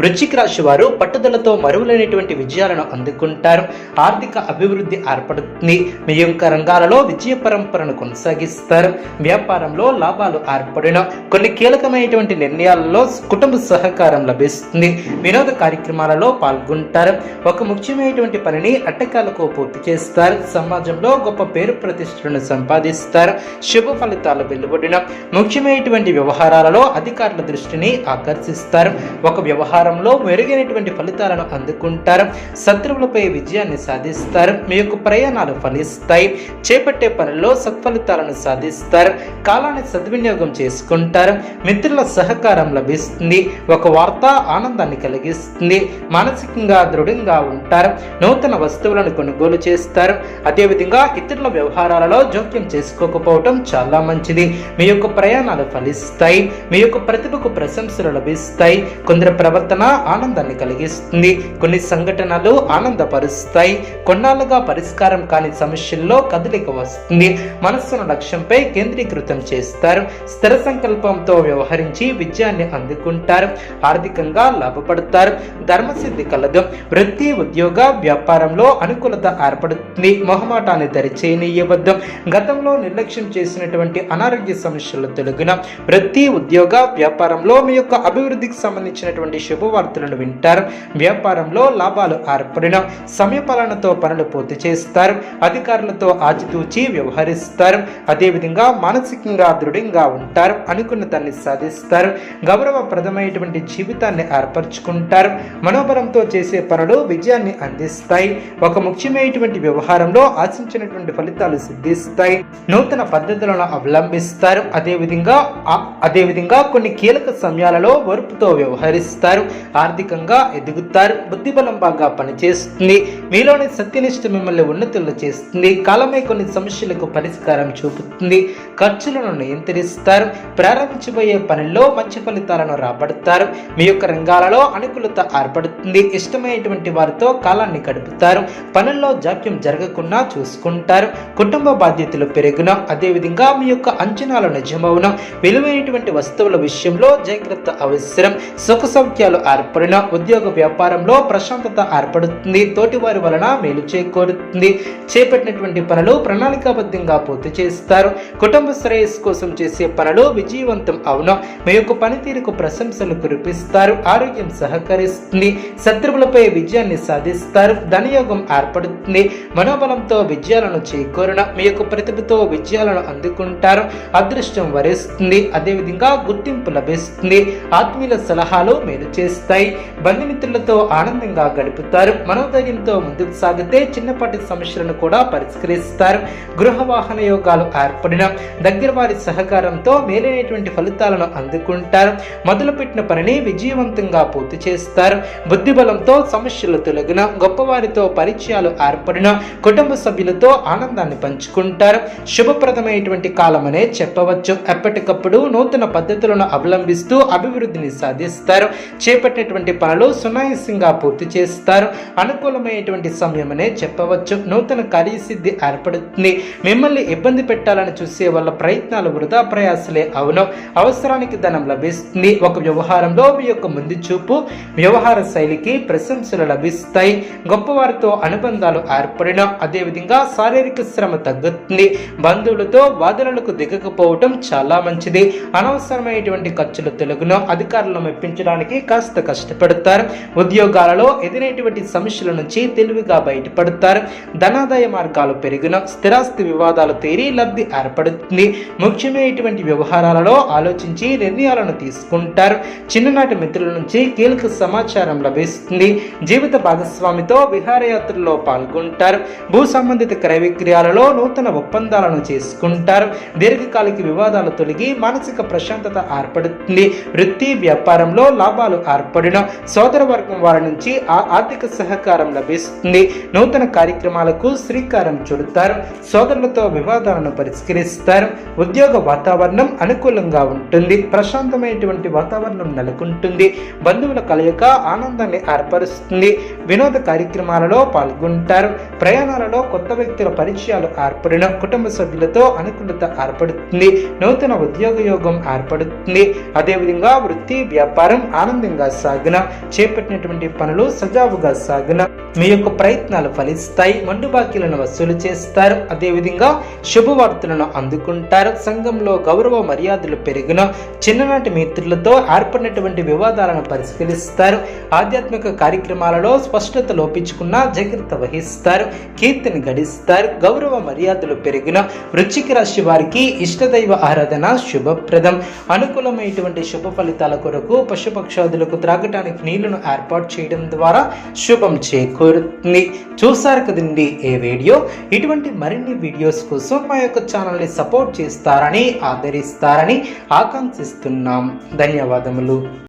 వృశ్చిక రాశి వారు పట్టుదలతో మరువులైనటువంటి విజయాలను అందుకుంటారు. ఆర్థిక అభివృద్ధి ఏర్పడుతుంది. మీ యొక్క రంగాలలో విజయ పరంపరను కొనసాగిస్తారు. వ్యాపారంలో లాభాలు ఏర్పడిన కొన్ని కీలకమైనటువంటి నిర్ణయాలలో కుటుంబ సహకారం లభిస్తుంది. వినోద కార్యక్రమాలలో పాల్గొంటారు. ఒక ముఖ్యమైనటువంటి పనిని అట్టకాలకు పూర్తి చేస్తారు. సమాజంలో గొప్ప పేరు ప్రతిష్టలను సంపాదిస్తారు. శుభ ఫలితాలు వెలువడిన ముఖ్యమైనటువంటి వ్యవహారాలలో అధికారుల దృష్టిని ఆకర్షిస్తారు. ఒక వ్యాపారంలో మెరుగైనటువంటి ఫలితాలను అందుకుంటారు. శత్రువులపై విజయాన్ని సాధిస్తారు. మీ యొక్క ప్రయాణాలు ఫలిస్తాయి. చేపట్టే పనుల్లో సత్ఫలితాలను సాధిస్తారు. కాలాన్ని సద్వినియోగం చేసుకుంటారు. మిత్రుల సహకారం లభిస్తుంది. ఒక వార్త ఆనందాన్ని కలిగిస్తుంది. మానసికంగా దృఢంగా ఉంటారు. నూతన వస్తువులను కొనుగోలు చేస్తారు. అదేవిధంగా ఇతరుల వ్యవహారాలలో జోక్యం చేసుకోకపోవటం చాలా మంచిది. మీ యొక్క ప్రయాణాలు ఫలిస్తాయి. మీ యొక్క ప్రతిభకు ప్రశంసలు లభిస్తాయి. కొందరు ప్రవర్తన ఆనందాన్ని కలిగిస్తుంది. కొన్ని సంఘటనలు ఆనందపరుస్తాయి. కొన్నాళ్ళుగా పరిష్కారం కాని సమస్యల్లో కదలిక వస్తుంది. మనస్సును లక్ష్యంపై కేంద్రీకృతం చేస్తారు. స్థిర సంకల్పంతో వ్యవహరించి విజయాన్ని అందుకుంటారు. ఆర్థికంగా లాభపడతారు. ధర్మసిద్ధి కలదు. వృత్తి ఉద్యోగ వ్యాపారంలో అనుకూలత ఏర్పడుతుంది. మొహమాటాన్ని దరిచేయనీయవద్దు గతంలో నిర్లక్ష్యం చేసినటువంటి అనారోగ్య సమస్యలు తొలగిన వృత్తి ఉద్యోగ వ్యాపారంలో మీ యొక్క అభివృద్ధికి సంబంధించినటువంటి శుభవార్తలను వింటారు. వ్యాపారంలో లాభాలు ఏర్పడిన సమయపాలనతో పనులు పూర్తి చేస్తారు. అధికారులతో ఆచితూచి వ్యవహరిస్తారు. అదేవిధంగా మానసికంగా దృఢంగా ఉంటారు. అనుకున్న దాన్ని సాధిస్తారు. గౌరవప్రదమైనటువంటి జీవితాన్ని ఏర్పరచుకుంటారు. మనోబలంతో చేసే పనులు విజయాన్ని అందిస్తాయి. ఒక ముఖ్యమైనటువంటి వ్యవహారంలో ఆశించినటువంటి ఫలితాలు సిద్ధిస్తాయి. నూతన పద్ధతులను అవలంబిస్తారు. అదేవిధంగా అదేవిధంగా కొన్ని కీలక సమయాలలో ఓర్పుతో వ్యవహరిస్తారు. ఆర్థికంగా ఎదుగుతారు బుద్ధిబలం బాగా పనిచేస్తుంది మీలోని సత్యనిష్ట మిమ్మల్ని ఉన్నతులు చేస్తుంది కాలమే కొన్ని సమస్యలకు పరిష్కారం చూపుతుంది ఖర్చులను నియంత్రిస్తారు ప్రారంభించబోయే పనుల్లో మంచి ఫలితాలను రాబడతారు మీ యొక్క రంగాలలో అనుకూలత ఏర్పడుతుంది ఇష్టమైనటువంటి వారితో కాలాన్ని గడుపుతారు పనుల్లో జాప్యం జరగకుండా చూసుకుంటారు కుటుంబ బాధ్యతలు పెరుగున అదేవిధంగా మీ యొక్క అంచనాలు నిజమవున విలువైనటువంటి వస్తువుల విషయంలో జాగ్రత్త అవసరం సుఖ సౌఖ్యాలు ఏర్పడిన ఉద్యోగ వ్యాపారంలో ప్రశాంతత ఏర్పడుతుంది. తోటివారి వలన మేలు చేకూరుతుంది. చేపట్టినటువంటి పనులు ప్రణాళికాబద్ధంగా పూర్తి చేస్తారు. కుటుంబ శ్రేయస్సు కోసం చేసే పనులు విజయవంతం అవును. మీ యొక్క పనితీరుకు ప్రశంసలు కురిపిస్తారు. ఆరోగ్యం సహకరిస్తుంది. శత్రువులపై విజయాన్ని సాధిస్తారు. ధనయోగం ఏర్పడుతుంది. మనోబలంతో విజయాలను చేకూరణ మీ యొక్క ప్రతిభతో విజయాలను అందుకుంటారు. అదృష్టం వరిస్తుంది. అదేవిధంగా గుర్తింపు లభిస్తుంది. ఆత్మీయుల సలహాలు మేలు చేస్తాయి బంధుమిత్రులతో ఆనందంగా గడుపుతారు. మనోధైర్యంతో ముందుకు సాగితే చిన్నపాటి సమస్యలను కూడా పరిష్కరిస్తారు. గృహ వాహన యోగాలు ఏర్పడిన దగ్గర వారి సహకారంతో మేలైనటువంటి ఫలితాలను అందుకుంటారు. మొదలుపెట్టిన పనిని విజయవంతంగా పూర్తి చేస్తారు. బుద్ధిబలంతో సమస్యలు తొలగిన గొప్పవారితో పరిచయాలు ఏర్పడిన కుటుంబ సభ్యులతో ఆనందాన్ని పంచుకుంటారు. శుభప్రదమైనటువంటి కాలమనే చెప్పవచ్చు. ఎప్పటికప్పుడు నూతన పద్ధతులను అవలంబిస్తూ అభివృద్ధిని సాధిస్తారు. చేపట్టినటువంటి పనులు సునాయాసంగా పూర్తి చేస్తారు. అనుకూలమైనటువంటి సమయమనే చెప్పవచ్చు. నూతన కార్యసిద్ధి ఏర్పడుతుంది. మిమ్మల్ని ఇబ్బంది పెట్టాలని చూసే వాళ్ళ ప్రయత్నాలు వృధా ప్రయాసలే అవును. అవసరానికి ధనం లభిస్తుంది. ఒక వ్యవహారంలో మీ యొక్క ముందు చూపు వ్యవహార శైలికి ప్రశంసలు లభిస్తాయి. గొప్పవారితో అనుబంధాలు ఏర్పడిన అదేవిధంగా శారీరక శ్రమ తగ్గుతుంది. బంధువులతో వాదనలకు దిగకపోవటం చాలా మంచిది. అనవసరమైనటువంటి ఖర్చులు తెలుగును అధికారులను మెప్పించడానికి కాస్త కాస్త కష్టపడతారు. ఉద్యోగాలలో ఎదురైనటువంటి సమస్యల నుంచి తెలివిగా బయటపడతారు. ధనాదాయ మార్గాలు పెరిగిన స్థిరాస్తి వివాదాలు తీరి లబ్ధి ఏర్పడుతుంది. ముఖ్యమైనటువంటి వ్యవహారాలలో ఆలోచించి నిర్ణయాలను తీసుకుంటారు. చిన్ననాటి మిత్రుల నుంచి కీలక సమాచారం లభిస్తుంది. జీవిత భాగస్వామితో విహారయాత్రలో పాల్గొంటారు. భూ సంబంధిత క్రయ విక్రయాలలో నూతన ఒప్పందాలను చేసుకుంటారు. దీర్ఘకాలిక వివాదాలు తొలగి మానసిక ప్రశాంతత ఏర్పడుతుంది. వృత్తి వ్యాపారంలో లాభాలు ఏర్పడిన సోదర వర్గం వారి నుంచి ఆ ఆర్థిక సహకారం లభిస్తుంది. నూతన కార్యక్రమాలకు శ్రీకారం చుడతారు. సోదరులతో వివాదాలను పరిష్కరిస్తారు. ఉద్యోగ వాతావరణం అనుకూలంగా ఉంటుంది. ప్రశాంతమైనటువంటి వాతావరణం నెలకొంటుంది. బంధువుల కలయిక ఆనందాన్ని ఏర్పరుస్తుంది. వినోద కార్యక్రమాలలో పాల్గొంటారు. ప్రయాణాలలో కొత్త వ్యక్తుల పరిచయాలు ఏర్పడిన కుటుంబ సభ్యులతో అనుకూలత ఏర్పడుతుంది. నూతన ఉద్యోగ యోగం ఏర్పడుతుంది. అదేవిధంగా వృత్తి వ్యాపారం ఆనందంగా సాగిన చేపట్టినటువంటి పనులు సజావుగా సాగిన మీ యొక్క ప్రయత్నాలు ఫలిస్తాయి. మండు బాకీలను వసూలు చేస్తారు. అదేవిధంగా శుభవార్తలను అందుకుంటారు. సంఘంలో గౌరవ మర్యాదలు పెరిగిన చిన్ననాటి మిత్రులతో ఏర్పడినటువంటి వివాదాలను పరిష్కరిస్తారు. ఆధ్యాత్మిక కార్యక్రమాలలో స్పష్టత లోపించుకున్న జాగ్రత్త వహిస్తారు కీర్తిని గడిస్తారు గౌరవ మర్యాదలు పెరిగిన వృశ్చిక రాశి వారికి ఇష్టదైవ ఆరాధన శుభప్రదం. అనుకూలమైనటువంటి శుభ ఫలితాల కొరకు పశుపక్షాదులకు త్రాగటానికి నీళ్ళను ఏర్పాటు చేయడం ద్వారా శుభం చేకూరుతుంది. చూసారు కదండి ఏ వీడియో? ఇటువంటి మరిన్ని వీడియోస్ కోసం మా యొక్క ఛానల్ని సపోర్ట్ చేస్తారని ఆదరిస్తారని ఆకాంక్షిస్తున్నాం. ధన్యవాదములు.